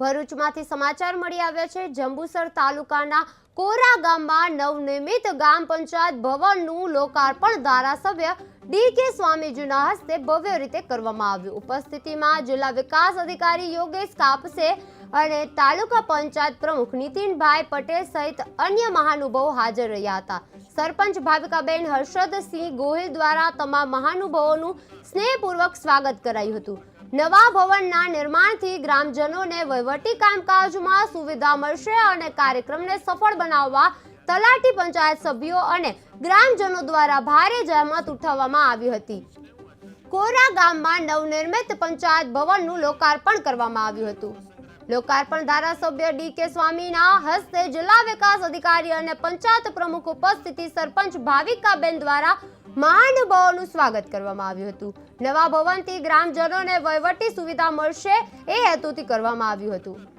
ભરૂચમાંથી સમાચાર મળી આવ્યા છે. જંબુસર તાલુકાના કોરા ગામમાં નવનિર્મિત ગ્રામ પંચાયત ભવનનું લોકાર્પણ ધારાસભ્ય ડી કે સ્વામીજીના હસ્તે ભવ્ય રીતે કરવામાં આવ્યું. ઉપસ્થિતિમાં જિલ્લા વિકાસ અધિકારી યોગેશ કાપસે અને તાલુકા પંચાયત પ્રમુખ નીતિનભાઈ પટેલ સહિત અન્ય મહાનુભાવો હાજર રહ્યા હતા. સરપંચ ભાવિકાબેન હર્ષદસિંહ ગોહિલ દ્વારા તમામ મહાનુભાવોનું સ્નેહપૂર્વક સ્વાગત કરાયું હતું. નવા ભવનના નિર્માણથી ગ્રામજનોને વહીવટી કામકાજમાં સુવિધા મળશે અને કાર્યક્રમને સફળ બનાવવા તલાટી પંચાયત સભ્યો અને ગ્રામજનો દ્વારા ભારે જહેમત ઉઠાવવામાં આવી હતી. કોરા ગામમાં નવનિર્મિત પંચાયત ભવનનું લોકાર્પણ કરવામાં આવ્યું હતું. લોકાર્પણ ધારાસભ્ય ડી કે સ્વામીના હસ્તે જિલ્લા વિકાસ અધિકારી અને પંચાયત પ્રમુખ ઉપસ્થિતિ સરપંચ ભાવિકાબેન દ્વારા મહાનુભાવોનું સ્વાગત કરવામાં આવ્યું હતું. નવા ભવનથી ગ્રામજનોને વહીવટી સુવિધા મળશે એ હેતુથી કરવામાં આવ્યું હતું.